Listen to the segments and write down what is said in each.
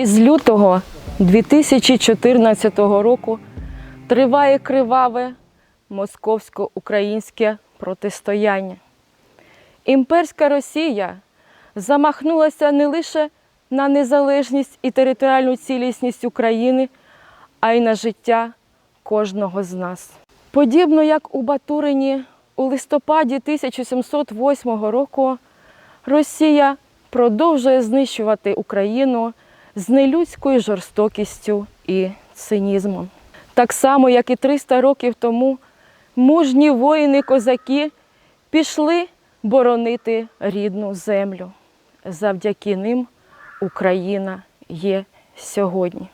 Із лютого 2014 року триває криваве московсько-українське протистояння. Імперська Росія замахнулася не лише на незалежність і територіальну цілісність України, а й на життя кожного з нас. Подібно як у Батурині у листопаді 1708 року Росія продовжує знищувати Україну з нелюдською жорстокістю і цинізмом. Так само, як і 300 років тому, мужні воїни-козаки пішли боронити рідну землю. Завдяки ним Україна є сьогодні.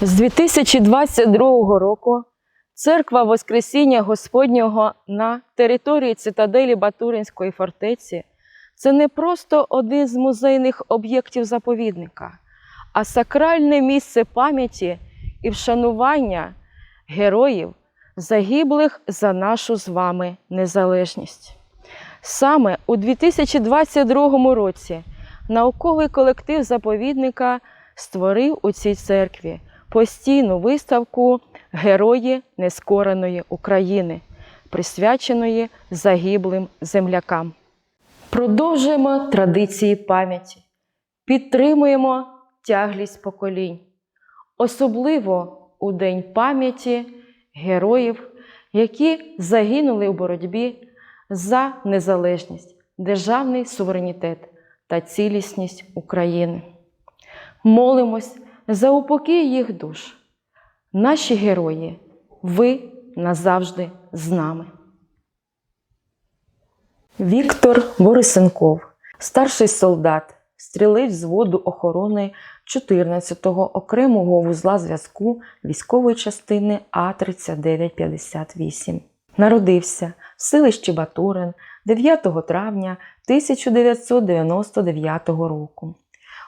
З 2022 року церква Воскресіння Господнього на території цитаделі Батуринської фортеці це не просто один з музейних об'єктів заповідника, а сакральне місце пам'яті і вшанування героїв, загиблих за нашу з вами незалежність. Саме у 2022 році науковий колектив заповідника створив у цій церкві постійну виставку Герої нескореної України, присвяченої загиблим землякам. Продовжуємо традиції пам'яті, підтримуємо тяглість поколінь, особливо у День пам'яті героїв, які загинули у боротьбі за незалежність, державний суверенітет та цілісність України. Молимось за упокій їх душ. Наші герої, ви назавжди з нами. Віктор Борисенков, старший солдат, стрілець взводу охорони 14-го окремого вузла зв'язку військової частини А3958. Народився в селищі Батурин 9 травня 1999 року.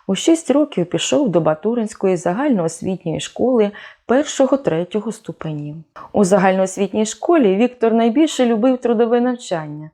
У 6 років пішов до Батуринської загальноосвітньої школи 1-3 ступенів. У загальноосвітній школі Віктор найбільше любив трудове навчання.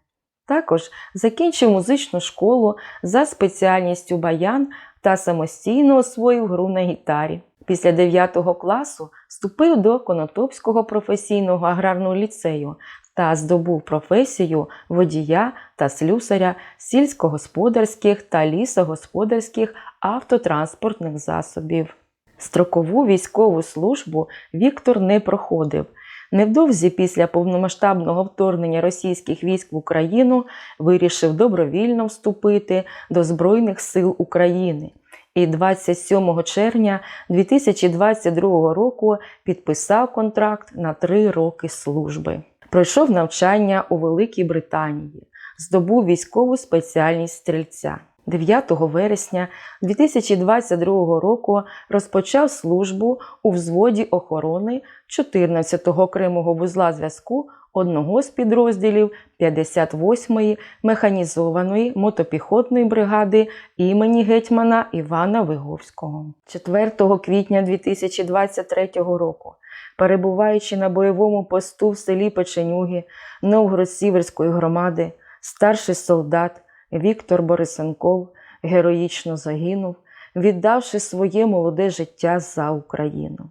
Також закінчив музичну школу за спеціальністю баян та самостійно освоїв гру на гітарі. Після 9 класу вступив до Конотопського професійного аграрного ліцею та здобув професію водія та слюсаря сільськогосподарських та лісогосподарських автотранспортних засобів. Строкову військову службу Віктор не проходив. Невдовзі після повномасштабного вторгнення російських військ в Україну вирішив добровільно вступити до Збройних сил України і 27 червня 2022 року підписав контракт на три роки служби. Пройшов навчання у Великій Британії, здобув військову спеціальність стрільця. 9 вересня 2022 року розпочав службу у взводі охорони 14-го окремого вузла зв'язку одного з підрозділів 58-ї механізованої мотопіхотної бригади імені гетьмана Івана Виговського. 4 квітня 2023 року, перебуваючи на бойовому посту в селі Печенюги Новгород-Сіверської громади, старший солдат Віктор Борисенков героїчно загинув, віддавши своє молоде життя за Україну.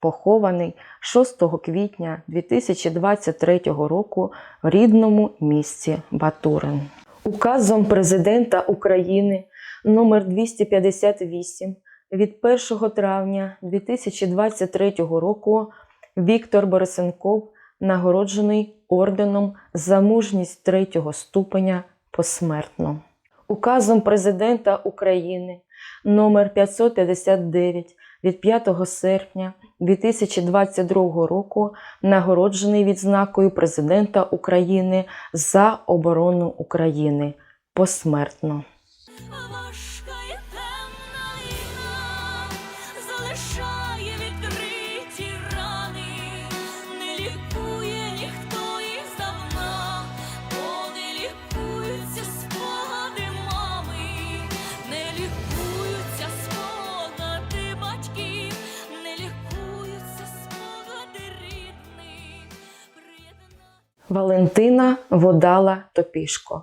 Похований 6 квітня 2023 року в рідному місті Батурин. Указом президента України номер 258 від 1 травня 2023 року Віктор Борисенков нагороджений орденом за мужність третього ступеня посмертно. Указом президента України номер 559 від 5 серпня 2022 року нагороджений відзнакою президента України за оборону України посмертно. Важка і темна війна залишає Валентина Водала Топішко,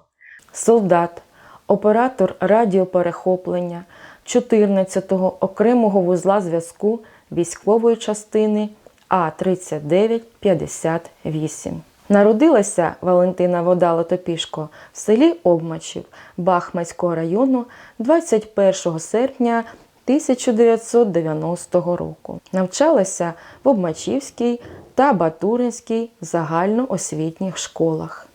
солдат, оператор радіоперехоплення 14-го окремого вузла зв'язку військової частини А3958. Народилася Валентина Водала Топішко в селі Обмачів Бахмацького району 21 серпня 1990 року. Навчалася в Обмачівській та Батуринській загальноосвітніх школах.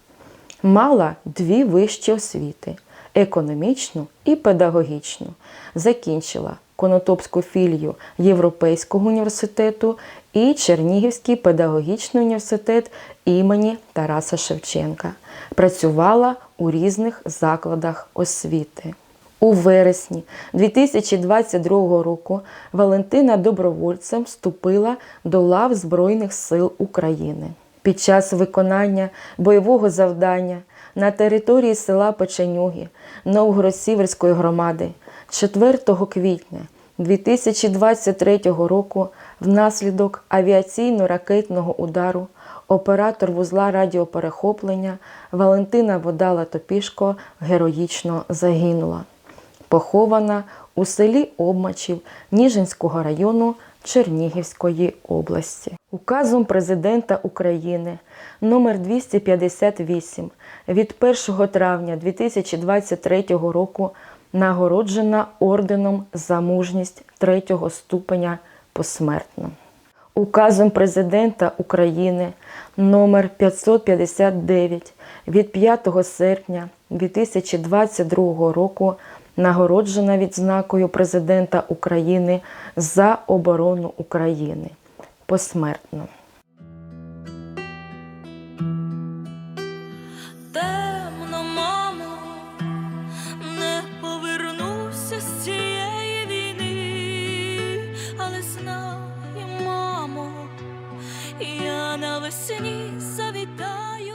Мала дві вищі освіти економічну і педагогічну. Закінчила Конотопську філію Європейського університету і Чернігівський педагогічний університет імені Тараса Шевченка. Працювала у різних закладах освіти. У вересні 2022 року Валентина добровольцем вступила до лав Збройних сил України. Під час виконання бойового завдання на території села Печенюги Новгород-Сіверської громади 4 квітня 2023 року внаслідок авіаційно-ракетного удару оператор вузла радіоперехоплення Валентина Водала Топішко героїчно загинула похована у селі Обмачів Ніжинського району Чернігівської області. Указом президента України номер 258 від 1 травня 2023 року нагороджена орденом за мужність третього ступеня посмертно. Указом президента України номер 559 від 5 серпня 2022 року нагороджена відзнакою президента України за оборону України посмертно. Темно, мамо, не повернуся з цієї війни, але знай, мамо, я навесні завітаю.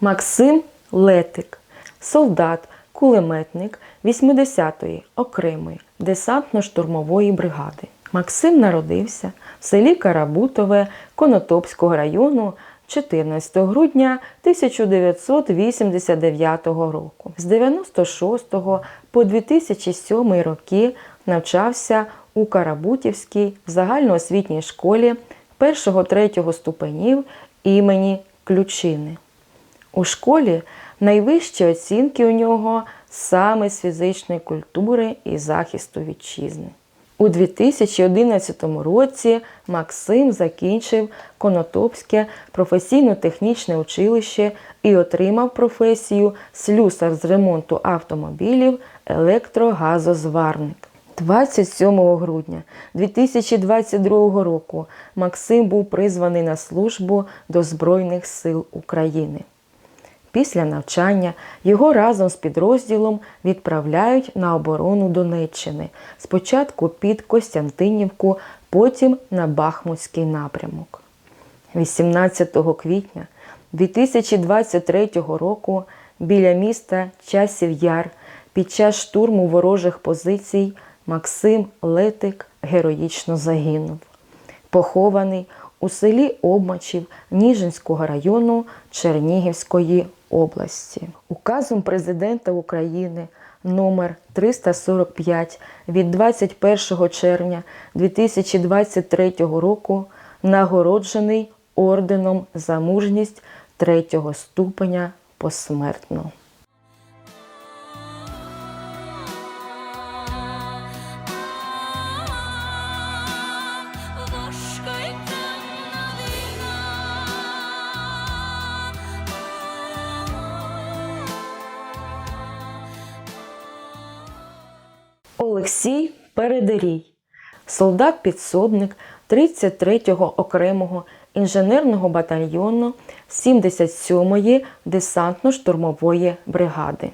Максим Летик, солдат, кулеметник 80-ї окремої десантно-штурмової бригади. Максим народився в селі Карабутове Конотопського району 14 грудня 1989 року. З 96 по 2007 роки навчався у Карабутівській загальноосвітній школі 1-3 ступенів імені Ключини. У школі найвищі оцінки у нього саме з фізичної культури і захисту вітчизни. У 2011 році Максим закінчив Конотопське професійно-технічне училище і отримав професію слюсар з ремонту автомобілів електрогазозварник. 27 грудня 2022 року Максим був призваний на службу до Збройних сил України. Після навчання його разом з підрозділом відправляють на оборону Донеччини, спочатку під Костянтинівку, потім на Бахмутський напрямок. 18 квітня 2023 року біля міста Часів Яр під час штурму ворожих позицій Максим Летик героїчно загинув похований у селі Обмачів Ніжинського району Чернігівської області. Указом президента України номер 345 від 21 червня 2023 року нагороджений орденом за мужність третього ступеня посмертно. Олексій Передерій, солдат-підсобник 33-го окремого інженерного батальйону 77-ї десантно-штурмової бригади.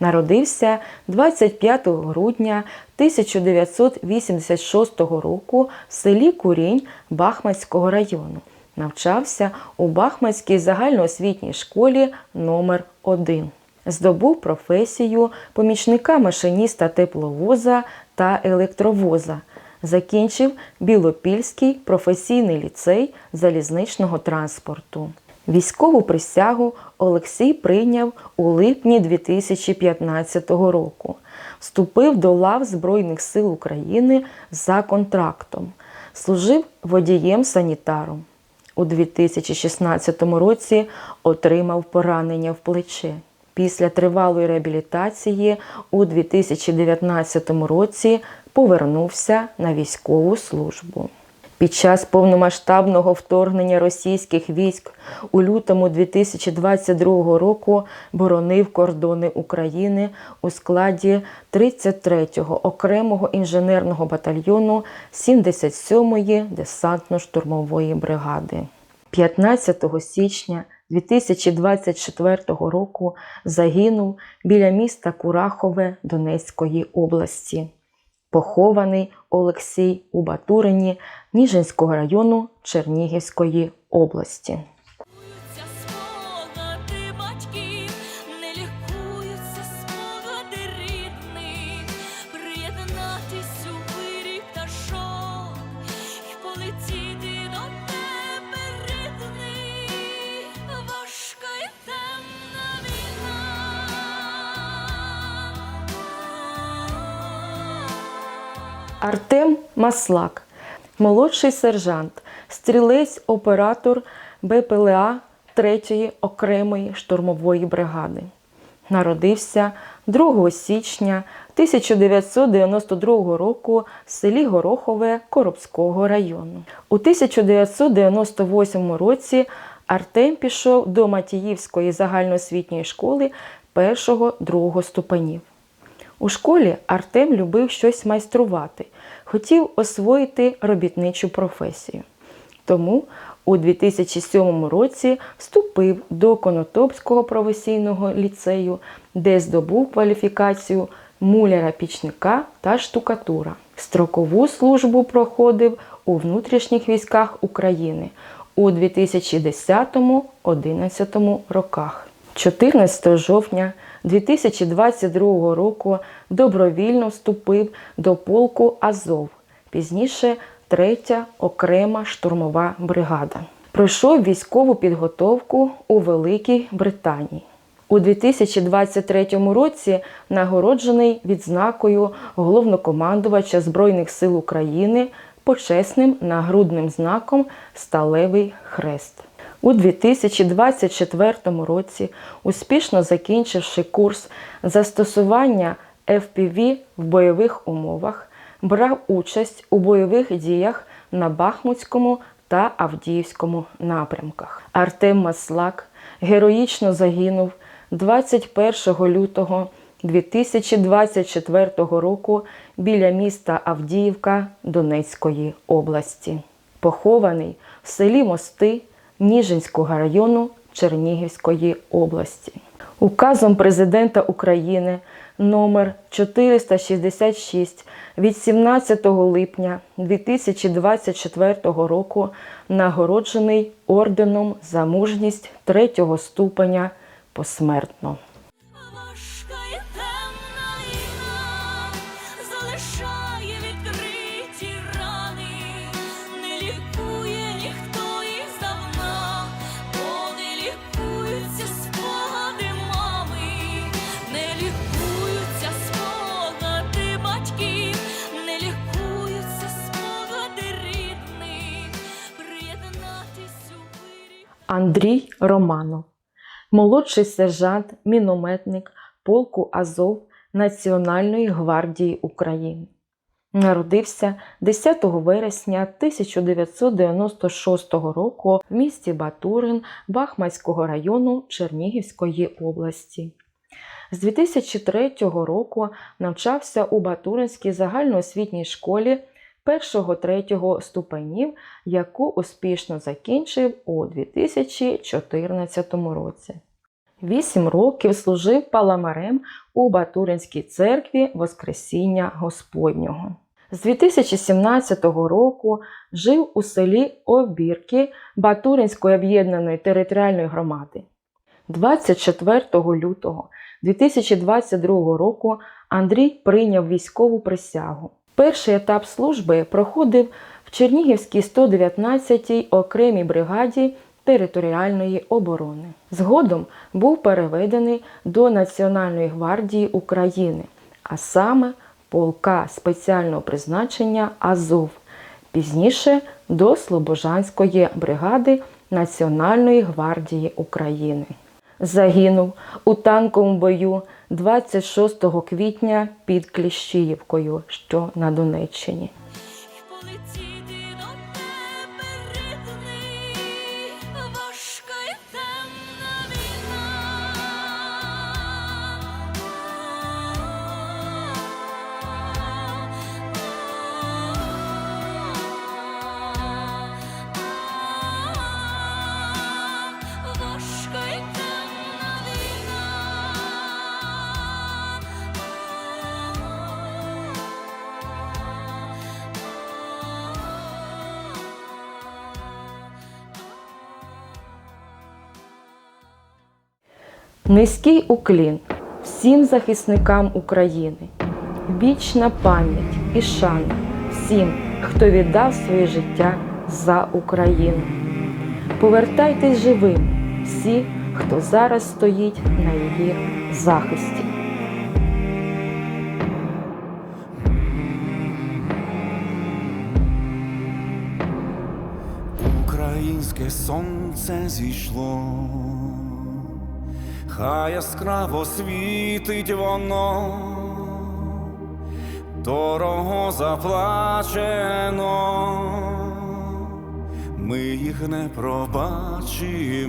Народився 25 грудня 1986 року в селі Курінь Бахмацького району. Навчався у Бахмацькій загальноосвітній школі номер 1 Здобув професію помічника машиніста тепловоза та електровоза. Закінчив Білопільський професійний ліцей залізничного транспорту. Військову присягу Олексій прийняв у липні 2015 року. вступив до лав Збройних сил України за контрактом. Служив водієм-санітаром. У 2016 році отримав поранення в плече. Після тривалої реабілітації у 2019 році повернувся на військову службу. Під час повномасштабного вторгнення російських військ у лютому 2022 року боронив кордони України у складі 33-го окремого інженерного батальйону 77-ї десантно-штурмової бригади. 15 січня 2024 року загинув біля міста Курахове Донецької області. Похований Олексій у Батурині Ніжинського району Чернігівської області. Артем Маслак, молодший сержант, стрілець, оператор БПЛА 3-ї окремої штурмової бригади. Народився 2 січня 1992 року в селі Горохове Коробського району. У 1998 році Артем пішов до Матіївської загальноосвітньої школи першого-другого ступенів. У школі Артем любив щось майструвати, хотів освоїти робітничу професію. Тому у 2007 році вступив до Конотопського професійного ліцею, де здобув кваліфікацію муляра-пічника та штукатура. Строкову службу проходив у внутрішніх військах України у 2010-2011 роках. 14 жовтня 2022 року добровільно вступив до полку Азов, пізніше 3 окрема штурмова бригада. Пройшов військову підготовку у Великій Британії. У 2023 році нагороджений відзнакою головнокомандувача Збройних сил України почесним нагрудним знаком Сталевий Хрест. У 2024 році, успішно закінчивши курс застосування FPV в бойових умовах, брав участь у бойових діях на Бахмутському та Авдіївському напрямках. Артем Маслак героїчно загинув 21 лютого 2024 року біля міста Авдіївка Донецької області. Похований в селі Мости Ніжинського району Чернігівської області. Указом президента України номер 466 від 17 липня 2024 року нагороджений орденом за мужність третього ступеня посмертно. Андрій Романов, молодший сержант, мінометник полку Азов Національної гвардії України. Народився 10 вересня 1996 року в місті Батурин Бахмацького району Чернігівської області. З 2003 року навчався у Батуринській загальноосвітній школі 1-3 ступенів, яку успішно закінчив у 2014 році. Вісім років служив паламарем у Батуринській церкві Воскресіння Господнього. З 2017 року жив у селі Обірки Батуринської об'єднаної територіальної громади. 24 лютого 2022 року Андрій прийняв військову присягу. Перший етап служби проходив в Чернігівській 119-й окремій бригаді територіальної оборони. Згодом був переведений до Національної гвардії України, а саме полка спеціального призначення Азов, пізніше до Слобожанської бригади Національної гвардії України. Загинув у танковому бою 26 квітня під Кліщіївкою, що на Донеччині. Низький уклін всім захисникам України, вічна пам'ять і шана всім, хто віддав своє життя за Україну. Повертайтесь живим всі, хто зараз стоїть на її захисті. Українське сонце зійшло, хай яскраво світить воно, дорого заплачено, ми їх не пробачимо.